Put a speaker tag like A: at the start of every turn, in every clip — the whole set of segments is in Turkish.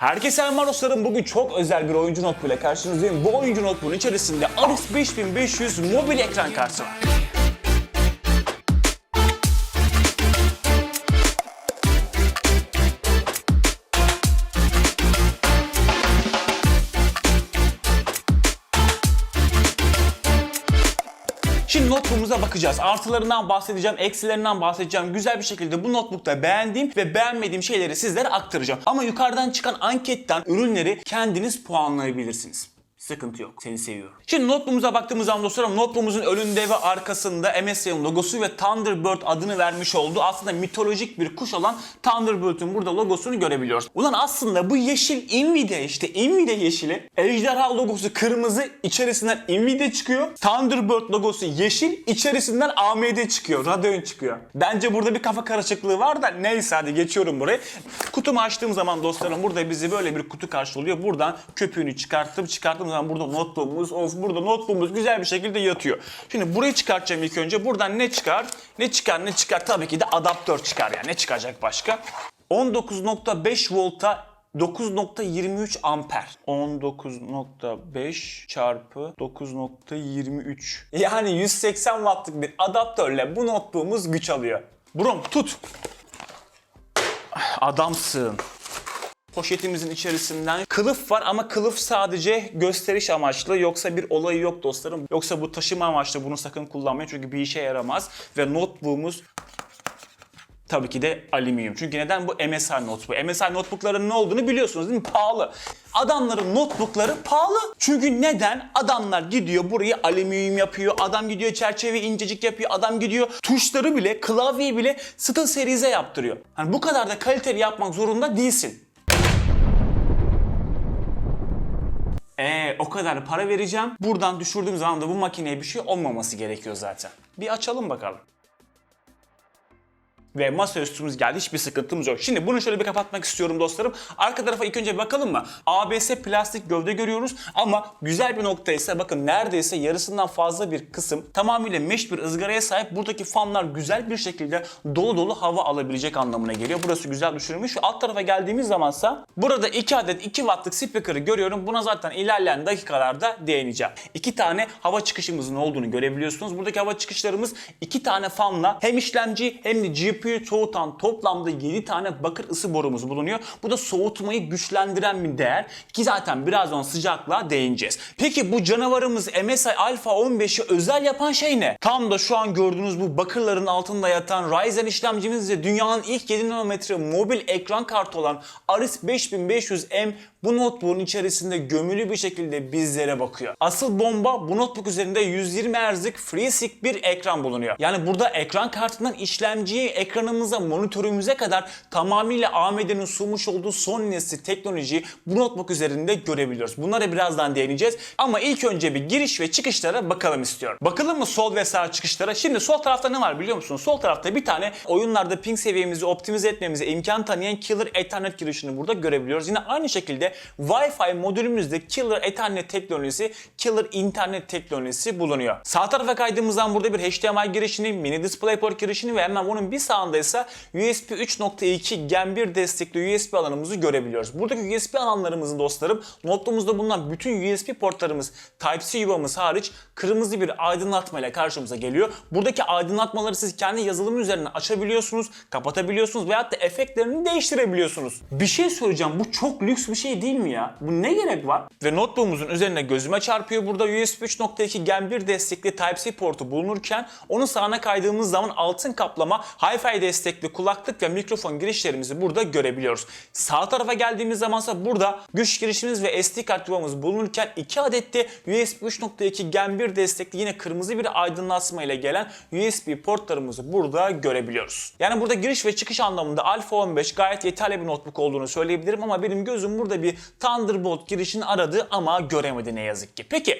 A: Herkese merhaba dostlarım. Bugün çok özel bir oyuncu notebook ile karşınızdayım. Bu oyuncu notebook'un içerisinde RX 5500 mobil ekran kartı var. Notebook'umuza bakacağız. Artılarından bahsedeceğim, eksilerinden bahsedeceğim. Güzel bir şekilde bu notebook'ta beğendiğim ve beğenmediğim şeyleri sizlere aktaracağım. Ama yukarıdan çıkan anketten ürünleri kendiniz puanlayabilirsiniz. Sıkıntı yok. Seni seviyorum. Şimdi notebook'umuza baktığımız zaman dostlarım notebook'umuzun önünde ve arkasında MSI'nin logosu ve Thunderbird adını vermiş olduğu aslında mitolojik bir kuş olan Thunderbird'ün burada logosunu görebiliyoruz. Ulan aslında bu yeşil Nvidia işte Nvidia yeşili. Ejderha logosu kırmızı içerisinden Nvidia çıkıyor. Thunderbird logosu yeşil içerisinden AMD çıkıyor. Radeon çıkıyor. Bence burada bir kafa karışıklığı var da neyse hadi geçiyorum burayı. Kutumu açtığım zaman dostlarım burada bizi böyle bir kutu karşılıyor. Buradan köpüğünü çıkarttım. Çıkarttığım zaman burada notebook'umuz, of burada notebook'umuz güzel bir şekilde yatıyor. Şimdi burayı çıkartacağım ilk önce. Buradan ne çıkar? Ne çıkar ne çıkar? Tabii ki de adaptör çıkar yani. Ne çıkacak başka? 19.5 volta 9.23 amper. 19.5 çarpı 9.23. Yani 180 wattlık bir adaptörle bu notebook'umuz güç alıyor. Brom tut. Adamsın. Poşetimizin içerisinden kılıf var ama kılıf sadece gösteriş amaçlı yoksa bir olayı yok dostlarım. Yoksa bu taşıma amaçlı bunu sakın kullanmayın çünkü bir işe yaramaz ve notebook'umuz tabii ki de alüminyum. Çünkü neden bu MSI notebook? MSI notebookların ne olduğunu biliyorsunuz değil mi? Pahalı. Adamların notebookları pahalı. Çünkü neden? Adamlar gidiyor burayı alüminyum yapıyor. Adam gidiyor çerçeve incecik yapıyor. Adam gidiyor tuşları bile, klavyeyi bile Steel Series'e yaptırıyor. Hani bu kadar da kaliteli yapmak zorunda değilsin. Ee, o kadar para vereceğim. Buradan düşürdüğüm zaman da bu makineye bir şey olmaması gerekiyor zaten. Bir açalım bakalım. Ve masa üstümüz geldi. Hiçbir sıkıntımız yok. Şimdi bunu şöyle bir kapatmak istiyorum dostlarım. Arka tarafa ilk önce bakalım mı? ABS plastik gövde görüyoruz ama güzel bir nokta ise bakın neredeyse yarısından fazla bir kısım tamamıyla mesh bir ızgaraya sahip. Buradaki fanlar güzel bir şekilde dolu dolu hava alabilecek anlamına geliyor. Burası güzel düşürülmüş. Alt tarafa geldiğimiz zamansa burada 2 adet 2 wattlık speaker'ı görüyorum. Buna zaten ilerleyen dakikalarda değineceğim. 2 tane hava çıkışımızın olduğunu görebiliyorsunuz. Buradaki hava çıkışlarımız 2 tane fanla hem işlemci hem de GPU soğutan toplamda 7 tane bakır ısı borumuz bulunuyor. Bu da soğutmayı güçlendiren bir değer ki zaten birazdan sıcaklığa değineceğiz. Peki bu canavarımız MSI Alpha 15'i özel yapan şey ne? Tam da şu an gördüğünüz bu bakırların altında yatan Ryzen işlemcimiz ve dünyanın ilk 7 nanometre mobil ekran kartı olan RX 5500M bu notebook'un içerisinde gömülü bir şekilde bizlere bakıyor. Asıl bomba bu notebook üzerinde 120 Hz'lik FreeSync bir ekran bulunuyor. Yani burada ekran kartından işlemciye, ekranımıza, monitörümüze kadar tamamıyla AMD'nin sunmuş olduğu son nesil teknolojiyi bu notebook üzerinde görebiliyoruz. Bunlara birazdan değineceğiz. Ama ilk önce bir giriş ve çıkışlara bakalım istiyorum. Bakalım mı sol ve sağ çıkışlara? Şimdi sol tarafta ne var biliyor musunuz? Sol tarafta bir tane oyunlarda ping seviyemizi optimize etmemize imkan tanıyan Killer Ethernet girişini burada görebiliyoruz. Yine aynı şekilde Wi-Fi modülümüzde Killer Ethernet teknolojisi, Killer internet teknolojisi bulunuyor. Sağ tarafa kaydığımızdan burada bir HDMI girişini, mini DisplayPort girişini ve hemen bunun bir sağında ise USB 3.2 Gen 1 destekli USB alanımızı görebiliyoruz. Buradaki USB alanlarımızın dostlarım notebook'umuzda bulunan bütün USB portlarımız Type-C yuvamız hariç kırmızı bir aydınlatma ile karşımıza geliyor. Buradaki aydınlatmaları siz kendi yazılımın üzerine açabiliyorsunuz, kapatabiliyorsunuz veyahut da efektlerini değiştirebiliyorsunuz. Bir şey söyleyeceğim bu çok lüks bir şey değil mi ya? Bu ne gerek var? Ve notebook'umuzun üzerine gözüme çarpıyor. Burada USB 3.2 Gen 1 destekli Type-C portu bulunurken onun sağına kaydığımız zaman altın kaplama Hi-Fi destekli kulaklık ve mikrofon girişlerimizi burada görebiliyoruz. Sağ tarafa geldiğimiz zamansa burada güç girişimiz ve SD kart yuvamız bulunurken 2 adet de USB 3.2 Gen 1 destekli yine kırmızı bir aydınlatma ile gelen USB portlarımızı burada görebiliyoruz. Yani burada giriş ve çıkış anlamında Alpha 15 gayet yeterli bir notebook olduğunu söyleyebilirim ama benim gözüm burada bir Thunderbolt girişini aradı ama göremedi ne yazık ki. Peki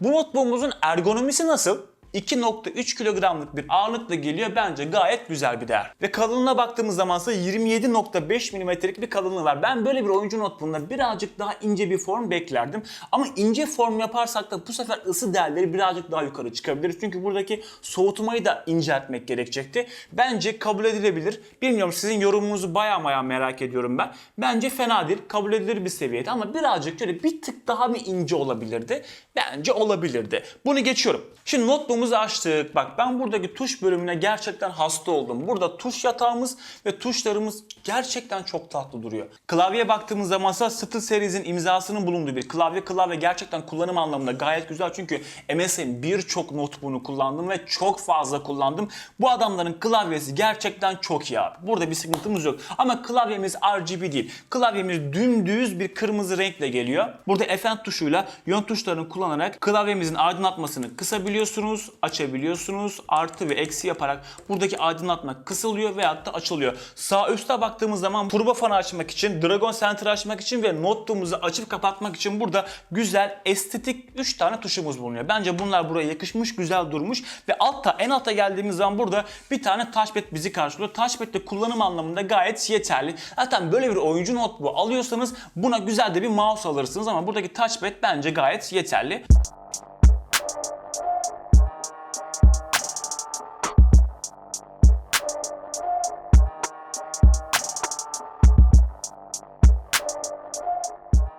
A: bu notebook'umuzun ergonomisi nasıl? 2.3 kilogramlık bir ağırlıkla geliyor. Bence gayet güzel bir değer. Ve kalınlığına baktığımız zaman ise 27.5 milimetrelik bir kalınlığı var. Ben böyle bir oyuncu notebook'unda birazcık daha ince bir form beklerdim. Ama ince form yaparsak da bu sefer ısı değerleri birazcık daha yukarı çıkabilir. Çünkü buradaki soğutmayı da inceltmek gerekecekti. Bence kabul edilebilir. Bilmiyorum sizin yorumunuzu baya baya merak ediyorum ben. Bence fena değil. Kabul edilir bir seviyede ama birazcık şöyle bir tık daha mı ince olabilirdi? Bence olabilirdi. Bunu geçiyorum. Şimdi notebook'umuzu açtık. Bak ben buradaki tuş bölümüne gerçekten hasta oldum. Burada tuş yatağımız ve tuşlarımız gerçekten çok tatlı duruyor. Klavyeye baktığımız zaman ise Steel Series'in imzasının bulunduğu bir klavye. Klavye gerçekten kullanım anlamında gayet güzel çünkü MS'in birçok notebook'unu kullandım ve çok fazla kullandım. Bu adamların klavyesi gerçekten çok iyi abi. Burada bir sıkıntımız yok. Ama klavyemiz RGB değil. Klavyemiz dümdüz bir kırmızı renkle geliyor. Burada Fn tuşuyla yön tuşlarını kullanarak klavyemizin aydınlatmasını kısabiliyorsunuz, açabiliyorsunuz. Artı ve eksi yaparak buradaki aydınlatma kısılıyor veyahut da açılıyor. Sağ üstte baktığımız zaman turbo fanı açmak için, Dragon Center açmak için ve notebook'umuzu açıp kapatmak için burada güzel, estetik 3 tane tuşumuz bulunuyor. Bence bunlar buraya yakışmış, güzel durmuş ve altta en alta geldiğimiz zaman burada bir tane touchpad bizi karşılıyor. Touchpad de kullanım anlamında gayet yeterli. Zaten böyle bir oyuncu notebook alıyorsanız buna güzel de bir mouse alırsınız ama buradaki touchpad bence gayet yeterli.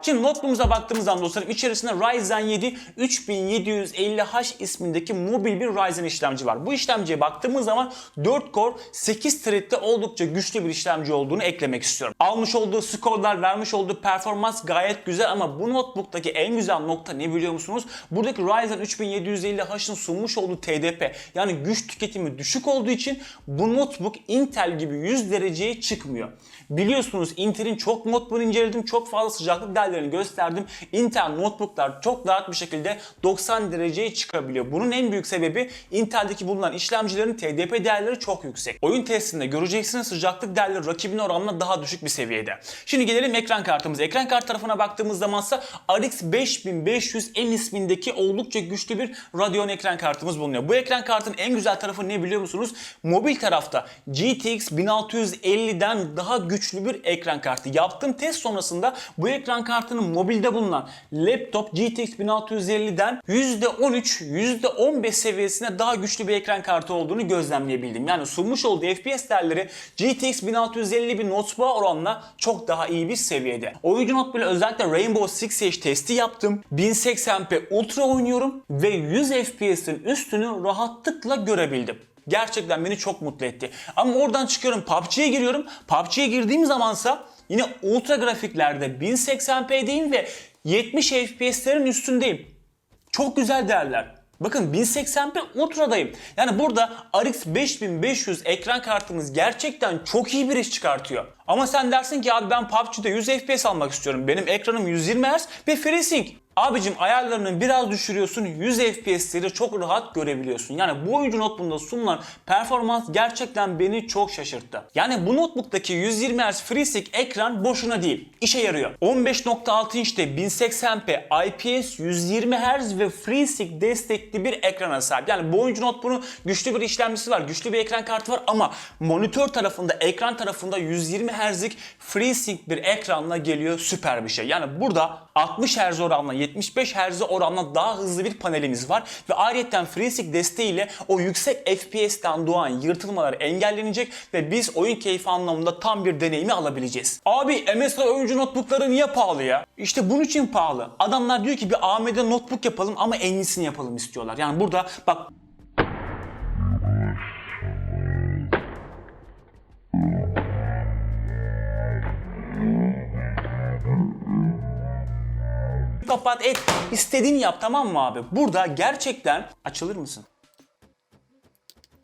A: Şimdi notebook'umuza baktığımız zaman dostlarım içerisinde Ryzen 7 3750H ismindeki mobil bir Ryzen işlemci var. Bu işlemciye baktığımız zaman 4 core 8 thread'de oldukça güçlü bir işlemci olduğunu eklemek istiyorum. Almış olduğu skorlar, vermiş olduğu performans gayet güzel ama bu notebook'taki en güzel nokta ne biliyor musunuz? Buradaki Ryzen 3750H'ın sunmuş olduğu TDP yani güç tüketimi düşük olduğu için bu notebook Intel gibi 100 dereceye çıkmıyor. Biliyorsunuz Intel'in çok notebook'unu inceledim. Çok fazla sıcaklık değerlerini gösterdim. Intel notebooklar çok rahat bir şekilde 90 dereceye çıkabiliyor. Bunun en büyük sebebi Intel'deki bulunan işlemcilerin TDP değerleri çok yüksek. Oyun testinde göreceksiniz sıcaklık değerleri rakibine oranla daha düşük bir seviyede. Şimdi gelelim ekran kartımıza. Ekran kart tarafına baktığımız zamansa RX 5500M ismindeki oldukça güçlü bir Radeon ekran kartımız bulunuyor. Bu ekran kartın en güzel tarafı ne biliyor musunuz? Mobil tarafta GTX 1650'den daha güçlü bir ekran kartı. Yaptığım test sonrasında bu ekran kartının mobilde bulunan laptop GTX 1650'den %13, %15 seviyesine daha güçlü bir ekran kartı olduğunu gözlemleyebildim. Yani sunmuş olduğu FPS değerleri GTX 1650 bir notebook'a oranla çok daha iyi bir seviyede. Oyuncu notebook'la özellikle Rainbow Six Siege testi yaptım. 1080p Ultra oynuyorum ve 100 FPS'in üstünü rahatlıkla görebildim. Gerçekten beni çok mutlu etti. Ama oradan çıkıyorum PUBG'ye giriyorum. PUBG'ye girdiğim zamansa yine ultra grafiklerde 1080p'deyim ve 70 FPS'lerin üstündeyim. Çok güzel değerler. Bakın 1080p ultradayım. Yani burada RX 5500 ekran kartımız gerçekten çok iyi bir iş çıkartıyor. Ama sen dersin ki abi ben PUBG'de 100 FPS almak istiyorum. Benim ekranım 120 Hz ve FreeSync. Abicim ayarlarını biraz düşürüyorsun 100 FPS'leri çok rahat görebiliyorsun. Yani bu oyuncu notebook'unda sunulan performans gerçekten beni çok şaşırttı. Yani bu notebook'taki 120 Hz FreeSync ekran boşuna değil. işe yarıyor. 15.6 inçte 1080p IPS 120 Hz ve FreeSync destekli bir ekrana sahip. Yani bu oyuncu notebook'un güçlü bir işlemcisi var, güçlü bir ekran kartı var ama monitör tarafında, ekran tarafında 120 Hz'lik FreeSync bir ekranla geliyor süper bir şey. Yani burada 60 Hz oranla 75 Hz oranla daha hızlı bir panelimiz var ve ayrıca FreeSync desteğiyle o yüksek FPS'ten doğan yırtılmalar engellenecek ve biz oyun keyfi anlamında tam bir deneyimi alabileceğiz. Abi MSI oyuncu notebookları niye pahalı ya? İşte bunun için pahalı. Adamlar diyor ki bir AMD notebook yapalım ama en iyisini yapalım istiyorlar. Yani burada bak kapat et. istediğini yap tamam mı abi? Burada gerçekten açılır mısın?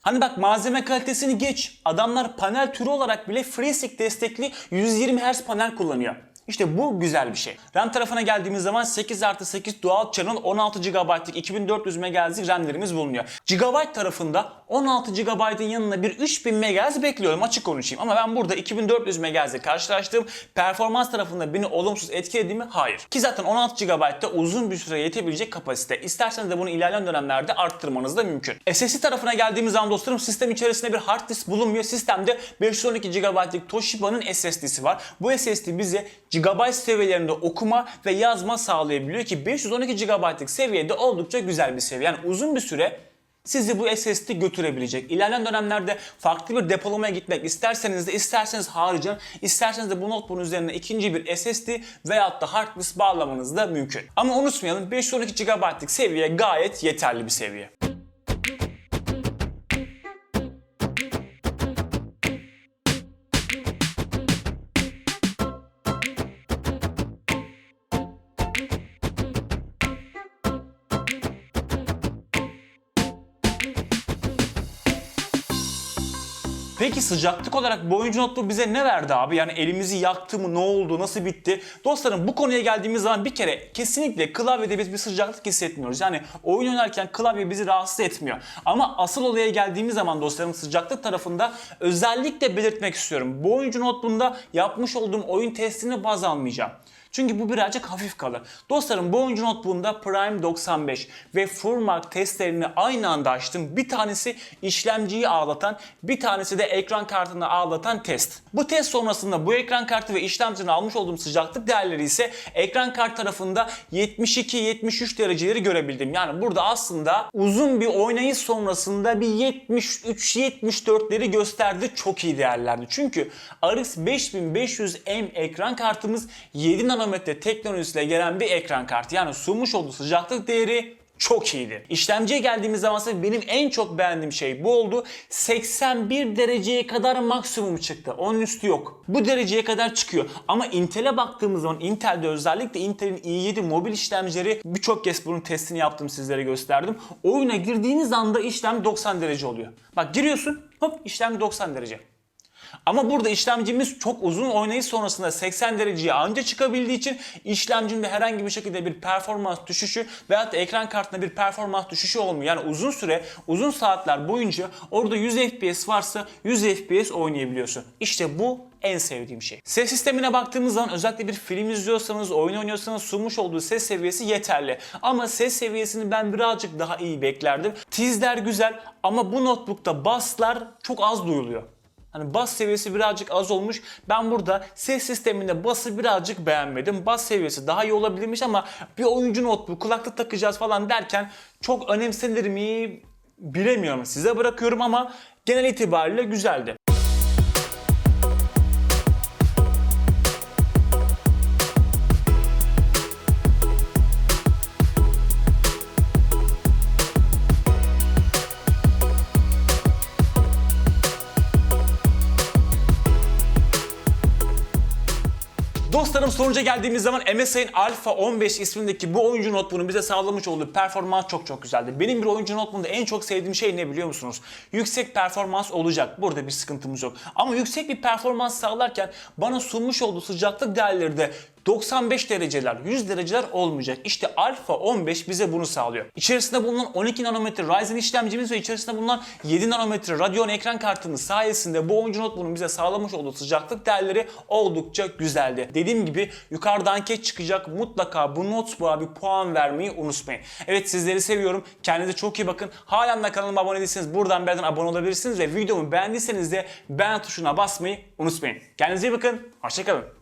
A: Hani bak malzeme kalitesini geç. Adamlar panel türü olarak bile FreeSync destekli 120 Hz panel kullanıyor. İşte bu güzel bir şey. RAM tarafına geldiğimiz zaman 8 artı 8 doğal channel 16 GB'lık 2400 MHz'lik RAM'lerimiz bulunuyor. GB tarafında 16 GB'ın yanına bir 3000 MHz bekliyorum açık konuşayım. Ama ben burada 2400 MHz'le karşılaştığım performans tarafında beni olumsuz etkiledi mi? Hayır. Ki zaten 16 GB'da uzun bir süre yetebilecek kapasite. İsterseniz de bunu ilerleyen dönemlerde arttırmanız da mümkün. SSD tarafına geldiğimiz zaman dostlarım sistem içerisinde bir hard disk bulunmuyor. Sistemde 512 GB'lık Toshiba'nın SSD'si var. Bu SSD bize GB seviyelerinde okuma ve yazma sağlayabiliyor ki 512 GB'lık seviyede oldukça güzel bir seviye. Yani uzun bir süre sizi bu SSD götürebilecek. İlerleyen dönemlerde farklı bir depolamaya gitmek isterseniz de isterseniz haricen isterseniz de bu notebook'un üzerine ikinci bir SSD veyahut da hard disk bağlamanız da mümkün. Ama unutmayalım 512 GB'lık seviye gayet yeterli bir seviye. Peki sıcaklık olarak bu oyuncu notebook bize ne verdi abi? Yani elimizi yaktı mı? Ne oldu? Nasıl bitti? Dostlarım bu konuya geldiğimiz zaman bir kere kesinlikle klavyede biz bir sıcaklık hissetmiyoruz. Yani oyun oynarken klavye bizi rahatsız etmiyor. Ama asıl olaya geldiğimiz zaman dostlarım sıcaklık tarafında özellikle belirtmek istiyorum. Bu oyuncu notebook'unda yapmış olduğum oyun testini baz almayacağım. Çünkü bu birazcık hafif kalır. Dostlarım bu oyuncu notebook'unda Prime 95 ve Furmark testlerini aynı anda açtım. Bir tanesi işlemciyi ağlatan, bir tanesi de ekran kartını ağlatan test. Bu test sonrasında bu ekran kartı ve işlemcinin almış olduğum sıcaklık değerleri ise ekran kart tarafında 72-73 dereceleri görebildim. Yani burada aslında uzun bir oynayış sonrasında bir 73-74'leri gösterdi. Çok iyi değerlerdi. Çünkü RX 5500M ekran kartımız 7 nanometre teknolojisiyle gelen bir ekran kartı. Yani sunmuş olduğu sıcaklık değeri çok iyiydi. İşlemciye geldiğimiz zaman ise benim en çok beğendiğim şey bu oldu. 81 dereceye kadar maksimum çıktı. Onun üstü yok. Bu dereceye kadar çıkıyor. Ama Intel'e baktığımız zaman Intel'de özellikle Intel'in i7 mobil işlemcileri birçok kez bunun testini yaptım sizlere gösterdim. Oyuna girdiğiniz anda işlem 90 derece oluyor. Bak giriyorsun hop işlem 90 derece. Ama burada işlemcimiz çok uzun oynayış sonrasında 80 dereceye anca çıkabildiği için işlemcimde herhangi bir şekilde bir performans düşüşü veyahut da ekran kartında bir performans düşüşü olmuyor. Yani uzun süre, uzun saatler boyunca orada 100 FPS varsa 100 FPS oynayabiliyorsun. İşte bu en sevdiğim şey. Ses sistemine baktığımız zaman özellikle bir film izliyorsanız, oyun oynuyorsanız sunmuş olduğu ses seviyesi yeterli. Ama ses seviyesini ben birazcık daha iyi beklerdim. Tizler güzel ama bu notebook'ta basslar çok az duyuluyor. Hani bas seviyesi birazcık az olmuş. Ben burada ses sisteminde bası birazcık beğenmedim. Bas seviyesi daha iyi olabilirmiş ama bir oyuncu notebook kulaklık takacağız falan derken çok önemsenir mi bilemiyorum. Size bırakıyorum ama genel itibariyle güzeldi. Dostlarım sonuca geldiğimiz zaman MSI'nin Alpha 15 ismindeki bu oyuncu notebook'un bize sağlamış olduğu performans çok çok güzeldi. Benim bir oyuncu notebook'unda en çok sevdiğim şey ne biliyor musunuz? Yüksek performans olacak. Burada bir sıkıntımız yok. Ama yüksek bir performans sağlarken bana sunmuş olduğu sıcaklık değerleri de 95 dereceler, 100 dereceler olmayacak. İşte Alpha 15 bize bunu sağlıyor. İçerisinde bulunan 12 nanometre Ryzen işlemcimiz ve içerisinde bulunan 7 nanometre Radeon ekran kartımız sayesinde bu oyuncu notebook'un bize sağlamış olduğu sıcaklık değerleri oldukça güzeldi. Dediğim gibi yukarıdan anket çıkacak. Mutlaka bu notebook'a bir puan vermeyi unutmayın. Evet sizleri seviyorum. Kendinize çok iyi bakın. Halen de kanalıma abone değilseniz buradan benden abone olabilirsiniz ve videomu beğendiyseniz de beğen tuşuna basmayı unutmayın. Kendinize iyi bakın. Hoşçakalın.